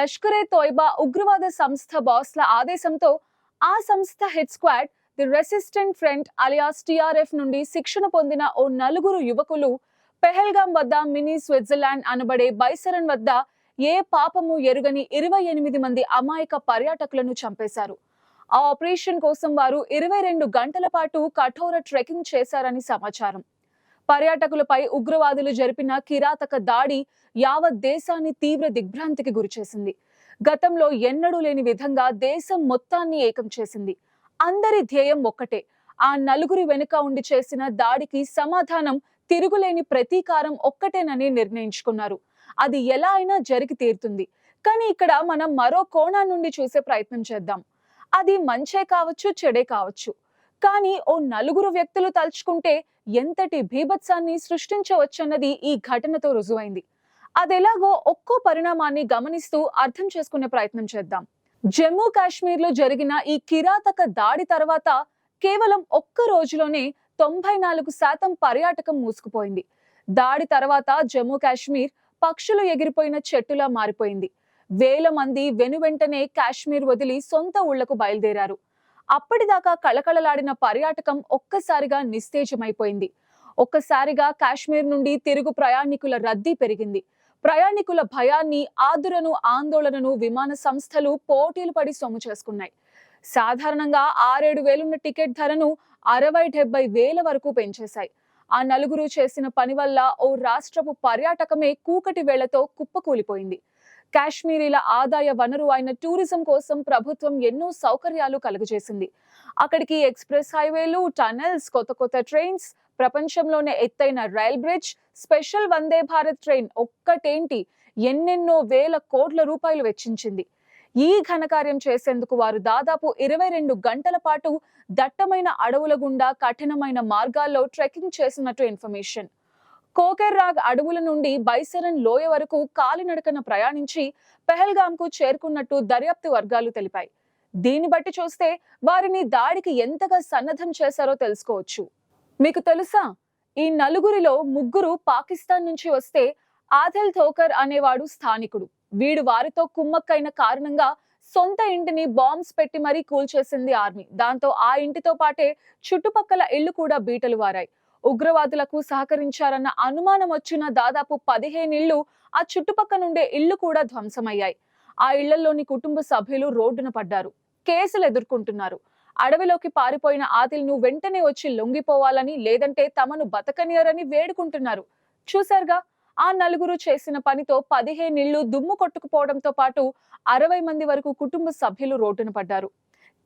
లష్కరే తోయిబా ఉగ్రవాద సంస్థ బాస్ల ఆదేశంతో ఆ సంస్థ head squad the resistant front alias TRF నుండి శిక్షణ పొందిన ఓ నలుగురు యువకులు పెహల్గాం వద్ద మినీ స్విట్జర్లాండ్ అనబడే బైసరన్ వద్ద ఏ పాపము ఎరుగని ఇరవై ఎనిమిది మంది అమాయక పర్యాటకులను చంపేశారు. ఆ ఆపరేషన్ కోసం వారు ఇరవై రెండు గంటల పాటు కఠోర ట్రెక్కింగ్ చేశారని సమాచారం. పర్యాటకులపై ఉగ్రవాదులు జరిపిన కిరాతక దాడి యావత్ దేశాన్ని తీవ్ర దిగ్భ్రాంతికి గురిచేసింది. గతంలో ఎన్నడూ లేని విధంగా దేశం మొత్తాన్ని ఏకం చేసింది. అందరి ధ్యేయం ఒక్కటే. ఆ నలుగురి వెనుక ఉండి చేసిన దాడికి సమాధానం తిరుగులేని ప్రతీకారం ఒక్కటేనని నిర్ణయించుకున్నారు. అది ఎలా అయినా జరిగి తీరుతుంది. కానీ ఇక్కడ మనం మరో కోణం నుండి చూసే ప్రయత్నం చేద్దాం. అది మంచే కావచ్చు చెడే కావచ్చు. కానీ ఓ నలుగురు వ్యక్తులు తలుచుకుంటే ఎంతటి భీభత్సాన్ని సృష్టించవచ్చన్నది ఈ ఘటనతో రుజువైంది. అదెలాగో ఒక్కో పరిణామాన్ని గమనిస్తూ అర్థం చేసుకునే ప్రయత్నం చేద్దాం. జమ్మూ కాశ్మీర్లో జరిగిన ఈ కిరాతక దాడి తర్వాత కేవలం ఒక్క రోజులోనే తొంభై నాలుగు శాతం పర్యాటకం మూసుకుపోయింది. దాడి తర్వాత జమ్మూ కాశ్మీర్ పక్షులు ఎగిరిపోయిన చెట్టులా మారిపోయింది. వేల మంది వెనువెంటనే కాశ్మీర్ వదిలి సొంత ఊళ్ళకు బయలుదేరారు. అప్పటిదాకా కళకళలాడిన పర్యాటకం ఒక్కసారిగా నిస్తేజమైపోయింది. ఒక్కసారిగా కాశ్మీర్ నుండి తిరుగు ప్రయాణికుల రద్దీ పెరిగింది. ప్రయాణికుల భయాన్ని ఆదురను ఆందోళనను విమాన సంస్థలు పోటీలు పడి సొమ్ము చేసుకున్నాయి. సాధారణంగా ఆరేడు వేలున్న టికెట్ ధరను అరవై డెబ్బై వేల వరకు పెంచేశాయి. ఆ నలుగురు చేసిన పని వల్ల ఓ రాష్ట్రపు పర్యాటకమే కూకటి వేళ్ళతో కుప్పకూలిపోయింది. కాశ్మీరీల ఆదాయ వనరు అయిన టూరిజం కోసం ప్రభుత్వం ఎన్నో సౌకర్యాలు కలుగజేసింది. అక్కడికి ఎక్స్ప్రెస్ హైవేలు టనెల్స్ కొత్త కొత్త ట్రైన్స్ ప్రపంచంలోనే ఎత్తైన rail bridge special Vande Bharat train ఒక్కటేంటి ఎన్నెన్నో వేల కోట్ల రూపాయలు వెచ్చించింది. ఈ ఘనకార్యం చేసేందుకు వారు దాదాపు ఇరవై రెండు గంటల పాటు దట్టమైన అడవుల గుండా కఠినమైన మార్గాల్లో ట్రెక్కింగ్ చేసినట్టు ఇన్ఫర్మేషన్. కోకెర్రాగ్ అడవుల నుండి బైసరన్ లోయ వరకు కాలినడకన ప్రయాణించి పెహల్గామ్కు చేరుకున్నట్టు దర్యాప్తు వర్గాలు తెలిపాయి. దీన్ని బట్టి చూస్తే వారిని దాడికి ఎంతగా సన్నద్ధం చేశారో తెలుసుకోవచ్చు. మీకు తెలుసా? ఈ నలుగురిలో ముగ్గురు పాకిస్తాన్ నుంచి వస్తే ఆదిల్ థోకర్ అనేవాడు స్థానికుడు. వీడు వారితో కుమ్మక్కైన కారణంగా సొంత ఇంటిని బాంబ్స్ పెట్టి మరీ కూల్చేసింది ఆర్మీ. దాంతో ఆ ఇంటితో పాటే చుట్టుపక్కల ఇళ్ళు కూడా బీటలు వారాయి. ఉగ్రవాదులకు సహకరించారన్న అనుమానం వచ్చిన దాదాపు పదిహేనిళ్ళు ఆ చుట్టుపక్కల నుండే ఇళ్ళు కూడా ధ్వంసమయ్యాయి. ఆ ఇళ్ళలోని కుటుంబ సభ్యులు రోడ్డున పడ్డారు. కేసులు ఎదుర్కొంటున్నారు. అడవిలోకి పారిపోయిన ఆదిల్ను వెంటనే వచ్చి లొంగిపోవాలని లేదంటే తమను బతకనియరని వేడుకుంటున్నారు. చూసారుగా ఆ నలుగురు చేసిన పనితో పదిహేనిళ్ళు దుమ్ము కొట్టుకుపోవడంతో పాటు అరవై మంది వరకు కుటుంబ సభ్యులు రోడ్డున పడ్డారు.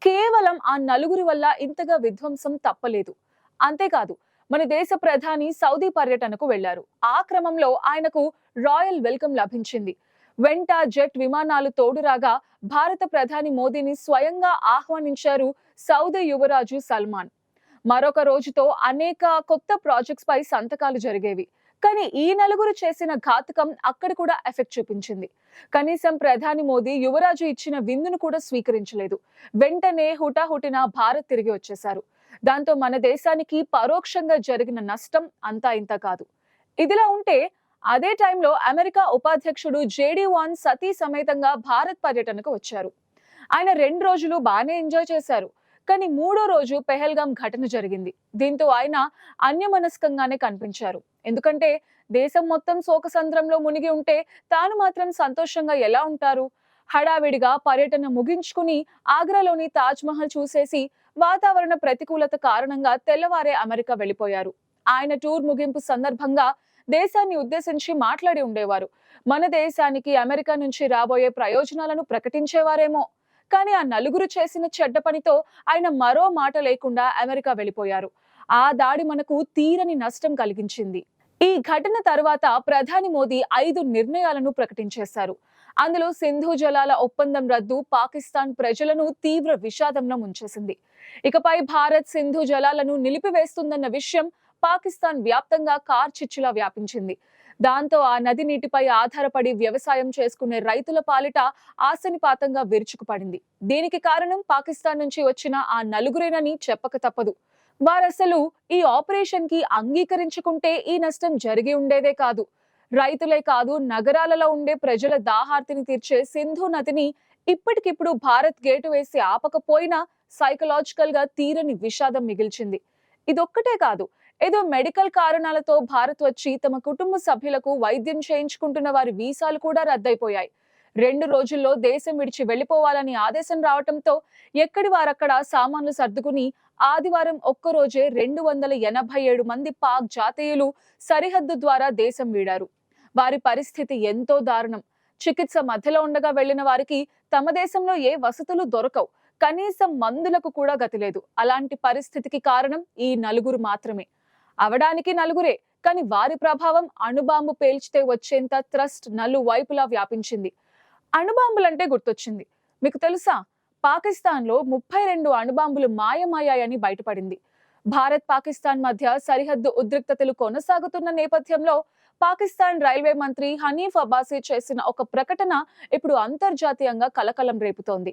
కేవలం ఆ నలుగురి వల్ల ఇంతగా విధ్వంసం తప్పలేదు. అంతేకాదు మన దేశ ప్రధాని సౌదీ పర్యటనకు వెళ్ళారు ఆ క్రమంలో ఆయనకు రాయల్ వెల్కమ్ లభించింది. వెంట జెట్ విమానాలు తోడురాగా భారత ప్రధాని మోదీని స్వయంగా ఆహ్వానించారు సౌదీ యువరాజు సల్మాన్. మరొక రోజుతో అనేక కొత్త ప్రాజెక్ట్స్ పై సంతకాలు జరిగేవి. కానీ ఈ నలుగురు చేసిన ఘాతకం అక్కడ కూడా ఎఫెక్ట్ చూపించింది. కనీసం ప్రధాని మోదీ యువరాజు ఇచ్చిన విందును కూడా స్వీకరించలేదు. వెంటనే హుటాహుటిన భారత్ తిరిగి వచ్చేశారు. దాంతో మన దేశానికి పరోక్షంగా జరిగిన నష్టం అంతా ఇంత కాదు. ఇదిలా ఉంటే అదే టైంలో అమెరికా ఉపాధ్యక్షుడు జేడీ వాన్ సతీ సమేతంగా భారత్ పర్యటనకు వచ్చారు. ఆయన రెండు రోజులు బాగానే ఎంజాయ్ చేశారు. కానీ మూడో రోజు పెహల్గాం ఘటన జరిగింది. దీంతో ఆయన అన్యమనస్కంగానే కనిపించారు. ఎందుకంటే దేశం మొత్తం శోకసంద్రంలో మునిగి ఉంటే తాను మాత్రం సంతోషంగా ఎలా ఉంటారు? హడావిడిగా పర్యటన ముగించుకుని ఆగ్రాలోని తాజ్ మహల్ చూసేసి వాతావరణ ప్రతికూలత కారణంగా తెల్లవారే అమెరికా వెళ్ళిపోయారు. ఆయన టూర్ ముగింపు సందర్భంగా దేశాన్ని ఉద్దేశించి మాట్లాడి ఉండేవారు. మన దేశానికి అమెరికా నుంచి రాబోయే ప్రయోజనాలను ప్రకటించేవారేమో. కానీ ఆ నలుగురు చేసిన చెడ్డ పనితో ఆయన మరో మాట లేకుండా అమెరికా వెళ్ళిపోయారు. ఆ దాడి మనకు తీరని నష్టం కలిగించింది. ఈ ఘటన తర్వాత ప్రధాని మోదీ ఐదు నిర్ణయాలను ప్రకటించేశారు. అందులో సింధు జలాల ఒప్పందం రద్దు పాకిస్తాన్ ప్రజలను తీవ్ర విషాదంలో ముంచేసింది. ఇకపై భారత్ సింధు జలాలను నిలిపివేస్తుందన్న విషయం పాకిస్తాన్ వ్యాప్తంగా కార్చిచ్చులా వ్యాపించింది. దాంతో ఆ నది నీటిపై ఆధారపడి వ్యవసాయం చేసుకునే రైతుల పాలిట ఆశనిపాతంగా విరుచుకుపడింది. దీనికి కారణం పాకిస్తాన్ నుంచి వచ్చిన ఆ నలుగురేనని చెప్పక తప్పదు. వారసలు ఈ ఆపరేషన్కి అంగీకరించుకుంటే ఈ నష్టం జరిగి ఉండేదే కాదు. రైతులే కాదు నగరాలలో ఉండే ప్రజల దాహార్తిని తీర్చే సింధు నదిని ఇప్పటికిప్పుడు భారత్ గేటు వేసి ఆపకపోయినా సైకలాజికల్గా తీరని విషాదం మిగిల్చింది. ఇదొక్కటే కాదు ఏదో మెడికల్ కారణాలతో భారత్ వచ్చి తమ కుటుంబ సభ్యులకు వైద్యం చేయించుకుంటున్న వారి వీసాలు కూడా రద్దయిపోయాయి. రెండు రోజుల్లో దేశం విడిచి వెళ్ళిపోవాలని ఆదేశం రావటంతో ఎక్కడి వారక్కడ సామాన్లు సర్దుకుని ఆదివారం ఒక్కరోజే రెండు వందల ఎనభై ఏడు మంది పాక్ జాతీయులు సరిహద్దు ద్వారా దేశం వీడారు. వారి పరిస్థితి ఎంతో దారుణం. చికిత్స మధ్యలో ఉండగా వెళ్ళిన వారికి తమ దేశంలో ఏ వసతులు దొరకవు. కనీసం మందులకు కూడా గతిలేదు అలాంటి పరిస్థితికి కారణం ఈ నలుగురు మాత్రమే. అవడానికి నలుగురే కానీ వారి ప్రభావం అణుబాంబు పేల్చితే వచ్చేంత త్రస్ట్ నలు వైపులా వ్యాపించింది. అణుబాంబులంటే గుర్తొచ్చింది. మీకు తెలుసా? పాకిస్తాన్లో ముప్పై రెండు అణుబాంబులు మాయమయ్యాయని బయటపడింది. భారత్ పాకిస్తాన్ మధ్య సరిహద్దు ఉద్రిక్తతలు కొనసాగుతున్న నేపథ్యంలో పాకిస్తాన్ రైల్వే మంత్రి హనీఫ్ అబ్బాసీ చేసిన ఒక ప్రకటన ఇప్పుడు అంతర్జాతీయంగా కలకలం రేపుతోంది.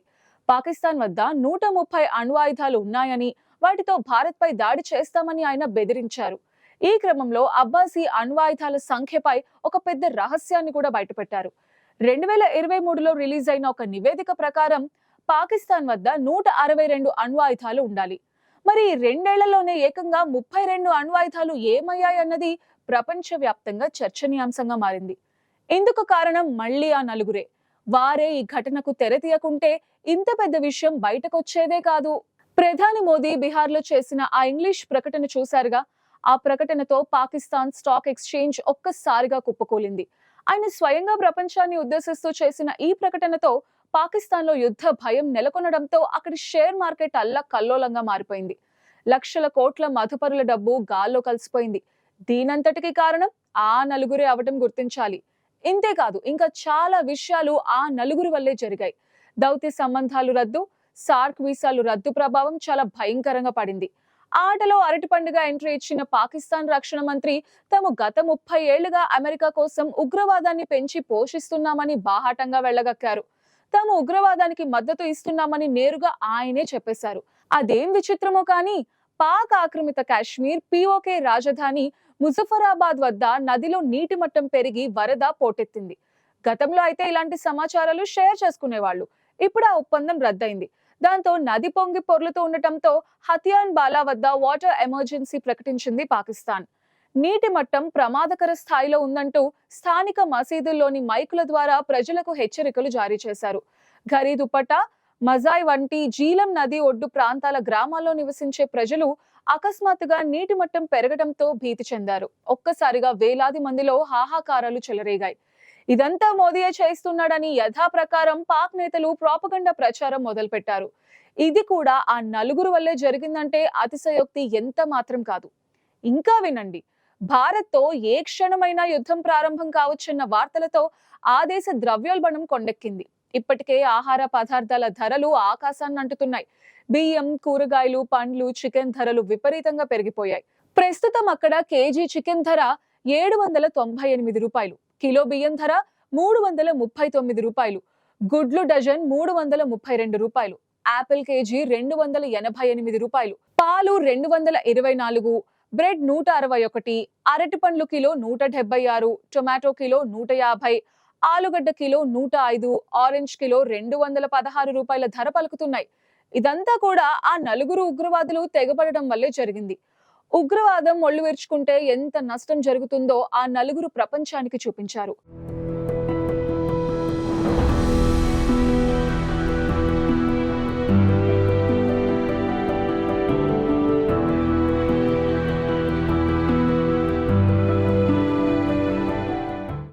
పాకిస్తాన్ వద్ద నూట ముప్పై అణ్వాయుధాలు ఉన్నాయని వాటితో భారత్పై దాడి చేస్తామని ఆయన బెదిరించారు. ఈ క్రమంలో అబ్బాసీ అణ్వాయుధాల సంఖ్యపై ఒక పెద్ద రహస్యాన్ని కూడా బయటపెట్టారు. రెండు వేల ఇరవై మూడులో రిలీజ్ అయిన ఒక నివేదిక ప్రకారం పాకిస్తాన్ వద్ద నూట అరవై రెండు అణ్వాయుధాలు ఉండాలి. మరి రెండేళ్ళలోనే ఏకంగా ముప్పై రెండు అణ్వాయుధాలు ఏమయ్యాయన్నది ప్రపంచవ్యాప్తంగా చర్చనీయాంశంగా మారింది. ఇందుకు కారణం మళ్ళీ ఆ నలుగురే. వారే ఈ ఘటనకు తెరతీయకుంటే ఇంత పెద్ద విషయం బయటకొచ్చేదే కాదు. ప్రధాని మోదీ బీహార్లో చేసిన ఆ ఇంగ్లీష్ ప్రకటన చూశారుగా. ఆ ప్రకటనతో పాకిస్తాన్ స్టాక్ ఎక్స్చేంజ్ ఒక్కసారిగా కుప్పకూలింది. ఆయన స్వయంగా ప్రపంచాన్ని ఉద్దేశిస్తూ చేసిన ఈ ప్రకటనతో పాకిస్తాన్లో యుద్ధ భయం నెలకొనడంతో అక్కడి షేర్ మార్కెట్ అల్లా కల్లోలంగా మారిపోయింది. లక్షల కోట్ల మధుపరుల డబ్బు గాల్లో కలిసిపోయింది. దీనంతటికి కారణం ఆ నలుగురే అవటం గుర్తించాలి. ఇంతేకాదు ఇంకా చాలా విషయాలు ఆ నలుగురు వల్లే జరిగాయి. దౌత్య సంబంధాలు రద్దు సార్క్ వీసాలు రద్దు ప్రభావం చాలా భయంకరంగా పడింది. ఆటలో అరటి పండుగ ఎంట్రీ ఇచ్చిన పాకిస్తాన్ రక్షణ మంత్రి తాము గత ముప్పై ఏళ్ళుగా అమెరికా కోసం ఉగ్రవాదాన్ని పెంచి పోషిస్తున్నామని బాహాటంగా వెళ్ళగక్కారు. తాము ఉగ్రవాదానికి మద్దతు ఇస్తున్నామని నేరుగా ఆయనే చెప్పేశారు. అదేం విచిత్రమో కానీ పాక్ ఆక్రమిత కాశ్మీర్ పిఓకే రాజధాని ముజఫరాబాద్ వద్ద నదిలో నీటి మట్టం పెరిగి వరద పోటెత్తింది. గతంలో అయితే ఇలాంటి సమాచారాలు షేర్ చేసుకునేవాళ్ళు. ఇప్పుడు ఆ ఒప్పందం రద్దయింది. దాంతో నది పొంగి పొర్లుతూ ఉండటంతో హతియాన్ బాలా వద్ద వాటర్ ఎమర్జెన్సీ ప్రకటించింది పాకిస్తాన్. నీటి మట్టం ప్రమాదకర స్థాయిలో ఉందంటూ స్థానిక మసీదుల్లోని మైకుల ద్వారా ప్రజలకు హెచ్చరికలు జారీ చేశారు. ఘరీదుపట మజాయ్ వంటి జీలం నది ఒడ్డు ప్రాంతాల గ్రామాల్లో నివసించే ప్రజలు అకస్మాత్తుగా నీటి మట్టం పెరగడంతో భీతి చెందారు. ఒక్కసారిగా వేలాది మందిలో హాహాకారాలు చెలరేగాయి. ఇదంతా మోదీయే చేస్తున్నాడని యథాప్రకారం పాక్ నేతలు ప్రాపగండా ప్రచారం మొదలుపెట్టారు. ఇది కూడా ఆ నలుగురు వల్లే జరిగిందంటే అతిశయోక్తి ఎంత మాత్రం కాదు. ఇంకా వినండి. భారత్తో ఏ క్షణమైనా యుద్ధం ప్రారంభం కావచ్చన్న వార్తలతో ఆ దేశ ద్రవ్యోల్బణం కొండెక్కింది. ఇప్పటికే ఆహార పదార్థాల ధరలు ఆకాశాన్ని అంటుతున్నాయి. బియ్యం కూరగాయలు పండ్లు చికెన్ ధరలు విపరీతంగా పెరిగిపోయాయి. ప్రస్తుతం అక్కడ కేజీ చికెన్ ధర ఏడు వందల తొంభై ఎనిమిది రూపాయలు కిలో బియ్యం ధర మూడు వందల ముప్పై తొమ్మిది రూపాయలు గుడ్లు డజన్ మూడు వందల ముప్పై రెండు రూపాయలు యాపిల్ కేజీ రెండు వందల ఎనభై ఎనిమిది రూపాయలు పాలు రెండు వందల ఇరవై నాలుగు బ్రెడ్ నూట అరవై ఒకటి అరటి పండ్లు కిలో నూట డెబ్బై ఆరు టొమాటో కిలో నూట యాభై ఆలుగడ్డ కిలో నూట ఐదు ఆరెంజ్ కిలో రెండు వందల పదహారు రూపాయల ధర పలుకుతున్నాయి. ఇదంతా కూడా ఆ నలుగురు ఉగ్రవాదులు తెగబడడం వల్లే జరిగింది. ఉగ్రవాదం ఒళ్ళు విరుచుకుంటే ఎంత నష్టం జరుగుతుందో ఆ నలుగురు ప్రపంచానికి చూపించారు.